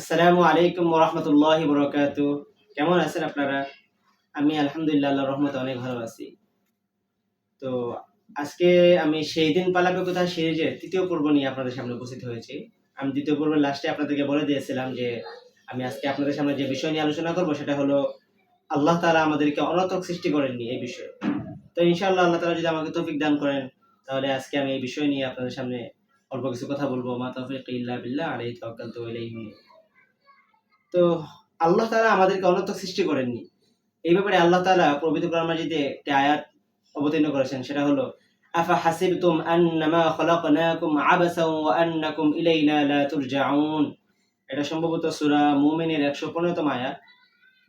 আসসালামু আলাইকুম রহমতুল্লাহ বরকাত। কেমন আছেন আপনারা? আমি আলহামদুলিল্লাহ রহমতে অনেক ভালো আছি। তো আজকে আমি সেই দিন পালাবে কোথা সিরিজের তৃতীয় পর্ব নিয়ে আপনাদের সামনে উপস্থিত হয়েছি। আমি দ্বিতীয় পর্বের লাস্টে আপনাদেরকে বলে দিয়েছিলাম যে আমি আজকে আপনাদের সামনে যে বিষয় নিয়ে আলোচনা করব সেটা হলো আল্লাহ তালা আমাদেরকে অনতক সৃষ্টি করেননি এই বিষয়ে। তো ইনশাআল্লাহ আল্লাহ তালা যদি আমাকে তৌফিক দান করেন, তাহলে আজকে আমি এই বিষয় নিয়ে আপনাদের সামনে অল্প কিছু কথা বলব। মা তৌফিক ইল্লা বিল্লাহ, আলাইহি তাওয়াক্কালতু ওয়া ইলাইহি উনীব। তো আল্লাহ তাআলা আমাদেরকে অনর্থক সৃষ্টি করেননি। এই ব্যাপারে আল্লাহ তাআলা পবিত্র কোরআন মাজিদে একটি আয়াত অবতীর্ণ করেছেন, সেটা হলো, আফা হাসিবতুম আন্নামা খলাকনাকুম আবাসাও ওয়া আন্নাকুম ইলাইনা লা তুরজাউন? এটা সম্ভবত সূরা মুমিনের 115তম আয়াত,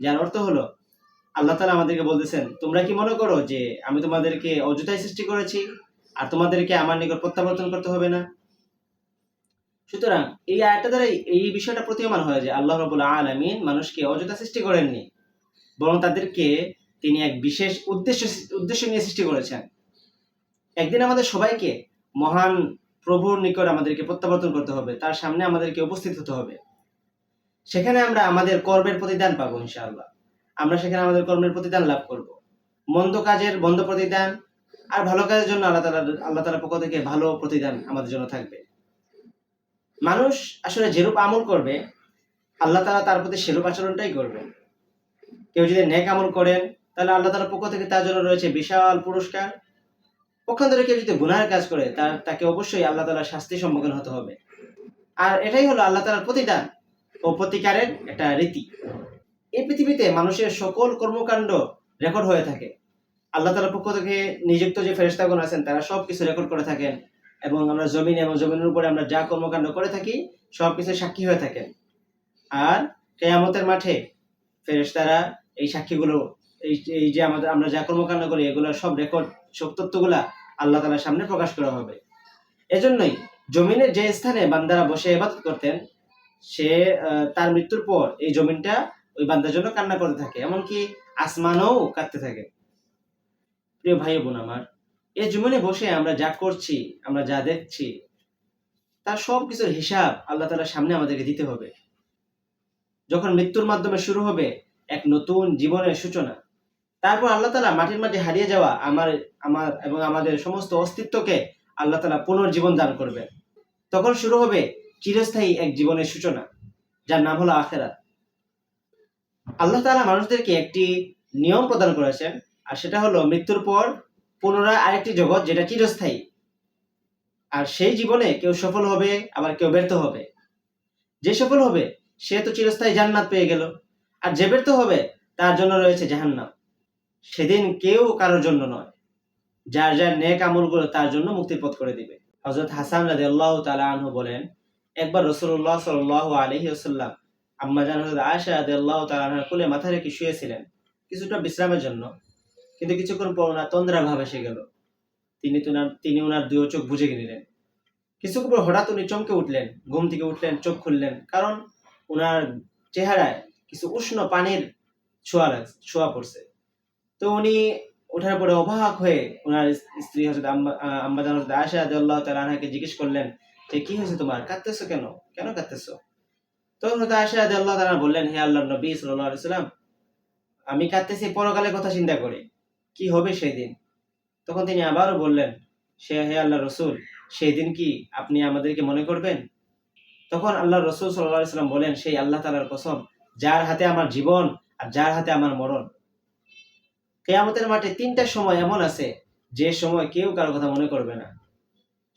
যার অর্থ হলো, আল্লাহ তাআলা আমাদেরকে বলতেছেন, তোমরা কি মনে করো যে আমি তোমাদেরকে অযথাই সৃষ্টি করেছি? আর তোমাদেরকে আমার নিকট প্রত্যাবর্তন করতে হবে না? সুতরাং এই আয়াতটা দ্বারা এই বিষয়টা প্রতীয়মান হয় যে আল্লাহ রবুল আলমিন মানুষকে অযথা সৃষ্টি করেননি, বরং তাদেরকে তিনি এক বিশেষ উদ্দেশ্য উদ্দেশ্য নিয়ে সৃষ্টি করেছেন। একদিন আমাদের সবাইকে মহান প্রভুর নিকট আমাদেরকে প্রত্যাবর্তন করতে হবে, তার সামনে আমাদেরকে উপস্থিত হতে হবে। সেখানে আমরা আমাদের কর্মের প্রতিদান পাবো, ইনশাআল্লাহ। আমরা সেখানে আমাদের কর্মের প্রতিদান লাভ করব। মন্দ কাজের বন্ধ প্রতিদান, আর ভালো কাজের জন্য আল্লাহ তালা আল্লাহ তালার পক্ষ থেকে ভালো প্রতিদান আমাদের জন্য থাকবে। মানুষ আসলে যেরূপ আমল করবে, আল্লাহ তালা তার প্রতি সেরূপ আচরণটাই করবেন। কেউ যদি নেক আমল করেন, তাহলে আল্লাহ তালার পক্ষ থেকে তার জন্য রয়েছে বিশাল পুরস্কার। পক্ষান্তরে কেউ যদি গুনার কাজ করে, তার, তাকে অবশ্যই আল্লাহ তালার শাস্তি সম্মুখীন হতে হবে। আর এটাই হলো আল্লাহ তালার প্রতিদান ও প্রতিকারের একটা রীতি। এই পৃথিবীতে মানুষের সকল কর্মকাণ্ড রেকর্ড হয়ে থাকে। আল্লাহ তালার পক্ষ থেকে নিযুক্ত যে ফেরেস্তাগণ আছেন, তারা সব কিছু রেকর্ড করে থাকেন। এবং আমরা জমিন এবং জমিনের উপরে আমরা যা কর্মকাণ্ড করে থাকি সব কিছু সাক্ষী হয়ে থাকেন আর কেয়ামতের মাঠে ফেরেশতারা এই সাক্ষীগুলো, এই যে আমাদের, আমরা যা কর্মকাণ্ড করি, এগুলো সব রেকর্ড সব তথ্যগুলা আল্লাহ তালার সামনে প্রকাশ করা হবে। এজন্যই জমিনের যে স্থানে বান্দারা বসে ইবাদত করতেন, সে তার মৃত্যুর পর এই জমিনটা ওই বান্দার জন্য কান্না করতে থাকে। এমনকি আসমানও কাঁদতে থাকে। প্রিয় ভাই বোন আমার এই জমিনে বসে আমরা যা করছি, আমরা যা দেখছি, তার সব কিছুর হিসাব আল্লাহ তালার সামনে আমাদেরকে দিতে হবে। যখন মৃত্যুর মাধ্যমে শুরু হবে এক নতুন জীবনের সূচনা, তারপর আল্লাহ তালা মাটির মাঝে হারিয়ে যাওয়া আমার আমার এবং আমাদের সমস্ত অস্তিত্বকে আল্লাহ তালা পুনর্জীবন দান করবে তখন শুরু হবে চিরস্থায়ী এক জীবনের সূচনা, যার নাম হলো আখেরাত। আল্লাহ তালা মানুষদেরকে একটি নিয়ম প্রদান করেছেন, আর সেটা হলো মৃত্যুর পর পুনরায় আরেকটি জগৎ যেটা চিরস্থায়ী। আর সেই জীবনে কেউ সফল হবে, আবার কেউ ব্যর্থ হবে। যে সফল হবে, সে তো চিরস্থায়ী জান্নাত পেয়ে গেল। আর যে ব্যর্থ হবে, তার জন্য রয়েছে জাহান্নাম। সেদিন কেউ কারোর জন্য নয়। যার যার নেক আমলগুলো তার জন্য মুক্তির পথ করে দিবে। হজরত হাসান রাজি আল্লাহ তালা আনহু বলেন, একবার রসুল্লাহ সাল আলহি আসাল্লাম আম্মা জান হজরত আয়সা রাজি আল্লাহ তালাহার কোলে মাথা রেখে শুয়েছিলেন। কিছুটা বিশ্রামের জন্য কিন্তু কিছুক্ষণ পর ওনার তন্দ্রা ভাব এসে গেল। তিনি তোনার তিনি ওনার দুই চোখ বুঝে নিলেন। কিছুক্ষণ পর হঠাৎ উনি চমকে উঠলেন, ঘুম থেকে উঠলেন, চোখ খুললেন, কারণ ওনার চেহারায় কিছু উষ্ণ পানির ছোঁয়া লাগ- ছোঁয়া পড়ছে। তো উনি ওঠার পরে অবাক হয়ে ওনার স্ত্রী হজরত আম্মাজান হজরত আয়সা রাদিয়াল্লাহু তাআলা আনহাকে জিজ্ঞেস করলেন যে, কি হয়েছে তোমার? কাঁদতেছো কেন? কেন কাঁদতেছো? তখন হজরত আয়সা রাদিয়াল্লাহু তাআলা বললেন, হে আল্লাহর নবী আলাইহি সাল্লাম আমি কাঁদতেছি, পরকালের কথা চিন্তা করে। কি হবে সেই দিন তখন তিনি আবারও বললেন, সে হে আল্লাহ রসুল সেই দিন কি আপনি আমাদেরকে মনে করবেন? তখন আল্লাহ রসুল সাল্লাহ সাল্লাম বলেন, সেই আল্লাহ তালার কসম, যার হাতে আমার জীবন আর যার হাতে আমার মরণ। কেয়ামতের মাঠে তিনটা সময় এমন আছে, যে সময় কেউ কারও কথা মনে করবে না।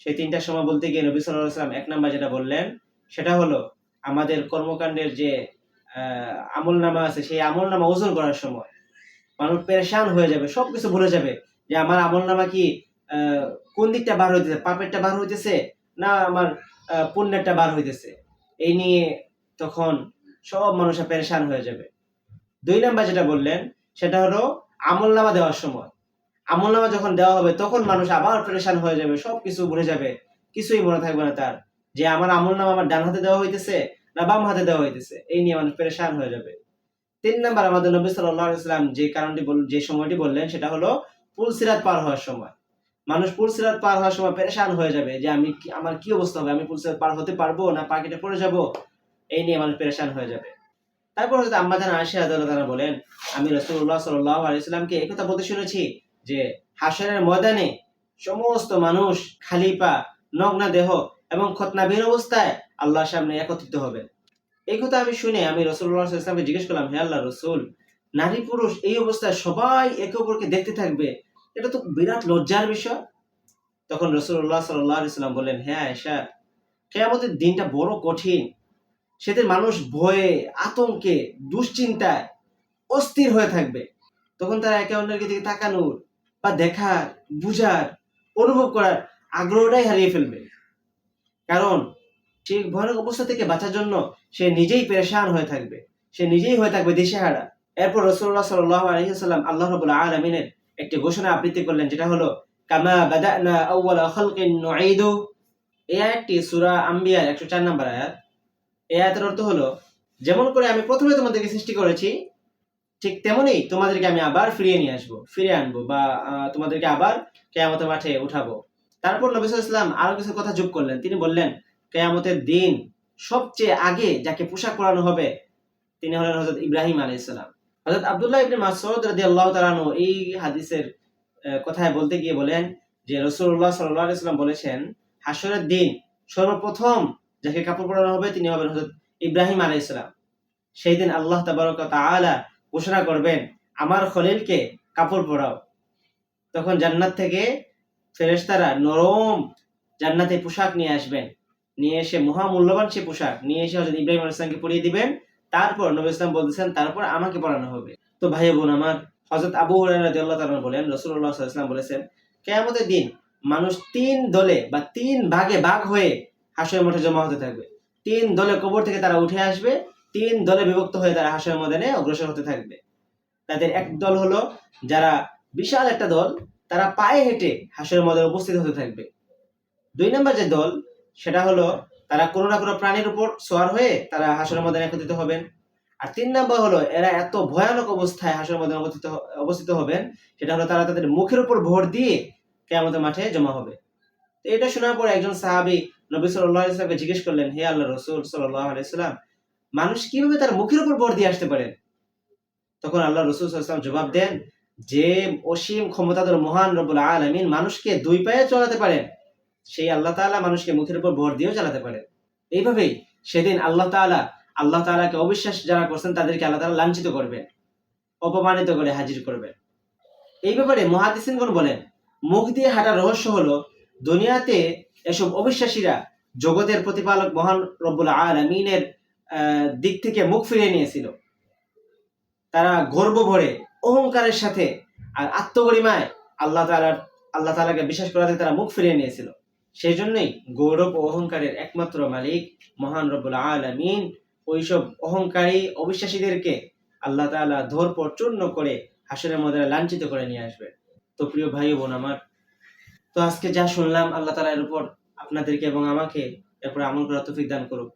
সেই তিনটা সময় বলতে গিয়ে নবী সাল্লাহ সাল্লাম এক নাম্বার যেটা বললেন, সেটা হলো আমাদের কর্মকাণ্ডের যে আমল নামা আছে, সেই আমল নামা ওজন করার সময়। মানুষ পেরেশান হয়ে যাবে, সবকিছু ভুলে যাবে যে আমার আমল নামা কি কোন দিকটা বার হইতেছে, পাপেরটা বার হইতেছে না আমার পুণ্যেরটা বার হইতেছে? এই নিয়ে তখন সব মানুষের পেরেশান হয়ে যাবে। দুই নাম্বার যেটা বললেন, সেটা হলো আমল নামা দেওয়ার সময়। আমল নামা যখন দেওয়া হবে, তখন মানুষ আবার পেরেশান হয়ে যাবে সব কিছু ভুলে যাবে, কিছুই মনে থাকবে না তার। যে আমার আমল নামা আমার ডান হাতে দেওয়া হইতেছে না বাম হাতে দেওয়া হইতেছে, এই নিয়ে মানুষ পেরেশান হয়ে যাবে। তিন নাম্বার আমাদের নবী সাল্লাহ ইসলাম যে কারণটি যে সময়টি বললেন, সেটা হলো পুলসিরাত পার হওয়ার সময়। মানুষ পুলসিরাত পার হওয়ার সময় পেরেশান হয়ে যাবে যে আমি আমার কি অবস্থা হবে? আমি পুলসিরাত পার হতে পারব না পাখিটা পড়ে যাব? এই নিয়ে মানুষ পেরেশান হয়ে যাবে। তারপর হয়তো আম্মাজান আয়সা আদালত তারা বলেন, আমি রসুল্লাহ সাল্লাহ আলাইসাল্লামকে এই কথা বলতে শুনেছি যে হাসরের ময়দানে সমস্ত মানুষ খালি পা নগ্ন দেহ এবং খতনাবিহীন অবস্থায় আল্লাহর সামনে একত্রিত হবে এই কথা আমি শুনে আমি রসুল্লাহ জিজ্ঞেস করলাম, হে আল্লাহ রসুল, নারী পুরুষ এই অবস্থায় সবাই একে অপরকে দেখতে থাকবে? এটা তো বিরাট লজ্জার বিষয়। তখন রসুল্লাহ সাল্লাহ ইসলাম বললেন হ্যাঁ আয়সা কেয়ামতের দিনটা বড় কঠিন। সেদিন মানুষ ভয়ে, আতঙ্কে, দুশ্চিন্তায় অস্থির হয়ে থাকবে। তখন তারা একে অন্যের দিকে তাকানোর বা দেখার, বুঝার, অনুভব করার আগ্রহটাই হারিয়ে ফেলবে। কারণ সেই ভয়ানক অবস্থা থেকে বাঁচার জন্য সে নিজেই পেরেশান হয়ে থাকবে। সে নিজেই হয়ে থাকবে দিশেহারা। এরপর রসুল্লাহ সাল্লাহ আলহিহাল্লাম আল্লাহ রবুল্লা আলমিনের একটি ঘোষণা আবৃত্তি করলেন, যেটা হলো, কামা বাদানা আউওয়ালা খালকিন নুঈদু। এই আয়াতটি সূরা আম্বিয়ার 104 নম্বর আয়াত। এই আয়াতের অর্থ হলো, যেমন করে আমি প্রথমে তোমাদেরকে সৃষ্টি করেছি, ঠিক তেমনই তোমাদেরকে আমি আবার ফিরিয়ে নিয়ে আসব ফিরে আনব বা তোমাদেরকে আবার কেয়ামতের মাঠে উঠাবো। তারপর নবী সাল্লাল্লাহু আরও কিছু কথা যোগ করলেন। তিনি বললেন কেয়ামতের দিন সবচেয়ে আগে যাকে পোশাক পরানো হবে, তিনি হলেন হযরত ইব্রাহিম আলাইহিস সালাম। হযরত আব্দুল্লাহ ইবনে মাসউদ রাদিয়াল্লাহু তাআলা আনহু এই হাদিসের কথায় বলতে গিয়ে বলেন যে, রাসূলুল্লাহ সাল্লাল্লাহু আলাইহি সাল্লাম বলেছেন, হাসরের দিন সর্বপ্রথম যাকে কাপড় পরানো হবে, তিনি হবেন হযরত ইব্রাহিম আলাইহিস সালাম। সেই দিন আল্লাহ তাবারক তাআলা ঘোষণা করবেন, আমার খলিলকে কাপড় পরাও। তখন জান্নাত থেকে ফেরেশতারা নরম জান্নাতে পোশাক নিয়ে আসবেন। নিয়ে এসে মহামূল্যবান সে পোশাক নিয়ে এসে হযরত ইব্রাহিম আলাইহিস সালামকে পরিয়ে দিবেন। তারপর নবী ইসলাম বলতেছেন, তারপর আমাকে পড়ানো হবে। তো ভাই বোন, আমার হযরত আবু হুরায়রা রাদিয়াল্লাহু বলেন আলাইহি ওয়াসাল্লাম বলেছেন, কিয়ামতের দিন মানুষ তিন দলে বা তিন ভাগে ভাগ হয়ে হাসরের মাঠে জমা হতে থাকবে। তিন দলে কবর থেকে তারা উঠে আসবে, তিন দলে বিভক্ত হয়ে তারা হাসরের ময়দানে অগ্রসর হতে থাকবে। তাদের এক দল হলো যারা বিশাল একটা দল, তারা পায়ে হেঁটে হাসরের ময়দানে উপস্থিত হতে থাকবে। দুই নম্বর যে দল সেটা হলো, তারা কোনো না কোনো প্রাণীর উপর সোয়ার হয়ে তারা হাসরের ময়দানে একত্রিত হবেন। আর তিন নম্বর হলো, এরা এত ভয়ানক অবস্থায় হাসরের ময়দানে অবস্থিত অবস্থিত হবেন, সেটা হলো তারা তাদের মুখের উপর ভোট দিয়ে কেয়ামতের মাঠে জমা হবে। তো এটা শোনার পর একজন সাহাবী নবী সাল্লামকে জিজ্ঞেস করলেন, হে আল্লাহ রসুল সাল্লাল্লাহু আলাইহি সাল্লাম মানুষ কীভাবে তার মুখের উপর ভর দিয়ে আসতে পারেন তখন আল্লাহ রসুল সাল্লাম জবাব দেন, যে অসীম ক্ষমতাধর মহান রব্বুল আলামিন মানুষকে দুই পায়ে চলাতে পারেন সেই আল্লাহ তাআলা মানুষকে মুখের উপর ভর দিয়েও চালাতে পারে। এইভাবেই সেদিন আল্লাহ তাআলা, আল্লাহ তাআলাকে অবিশ্বাস যারা করছেন, তাদেরকে আল্লাহ তালা লাঞ্ছিত করবেন অপমানিত করে হাজির করবেন এই ব্যাপারে মহাদিসিনগণ বলেন, মুখ দিয়ে হাঁটার রহস্য হলো, দুনিয়াতে এসব অবিশ্বাসীরা জগতের প্রতিপালক মহান রব্বুল আলমিনের দিক থেকে মুখ ফিরিয়ে নিয়েছিল। তারা গর্ব ভরে, অহংকারের সাথে আর আত্মগরিমায় আল্লাহ তালার আল্লাহ তালাকে বিশ্বাস করাতে তারা মুখ ফিরিয়ে নিয়েছিল। সেই জন্যই গৌরব অহংকারের একমাত্র মালিক মহান রব্বুল আলমিন। ওইসব অহংকারী অবিশ্বাসীদেরকে আল্লাহ তাআলা ধরপর চূর্ণ করে হাসরের মধ্যে লাঞ্ছিত করে নিয়ে আসবে। তো প্রিয় ভাই বোন আমার, তো আজকে যা শুনলাম আল্লাহ তাআলা এর উপর আপনাদেরকে এবং আমাকে, এরপর আমল করার তৌফিক দান করুক।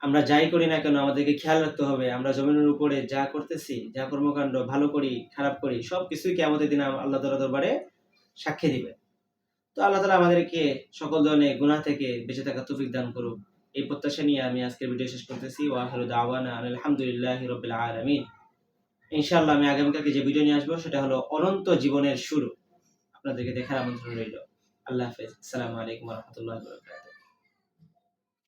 আমরা যাই করি না কেন আমাদেরকে খেয়াল রাখতে হবে। আমরা জমিনের উপরে যা করতেছি, যা কর্মকাণ্ড ভালো করি, খারাপ করি সব কিছুই কি আমাদের দিন আল্লাহ তালা দরবারে সাক্ষী দিবে তো আল্লাহ তালা আমাদেরকে সকল ধরনের গুণা থেকে বেঁচে থাকা তৌফিক দান করুক। এই প্রত্যাশা নিয়ে আমি আজকের ভিডিও শেষ করতেছি। ওয়াহিরু আলহামদুলিল্লাহি রাব্বিল আলামিন। ইনশাআল্লাহ আমি আগামীকালকে যে ভিডিও নিয়ে আসব, সেটা হলো অনন্ত জীবনের শুরু। আপনাদেরকে দেখার আমন্ত্রণ রইল। আল্লাহ হাফেজ। আসসালামু আলাইকুম রহমতুল্লাহ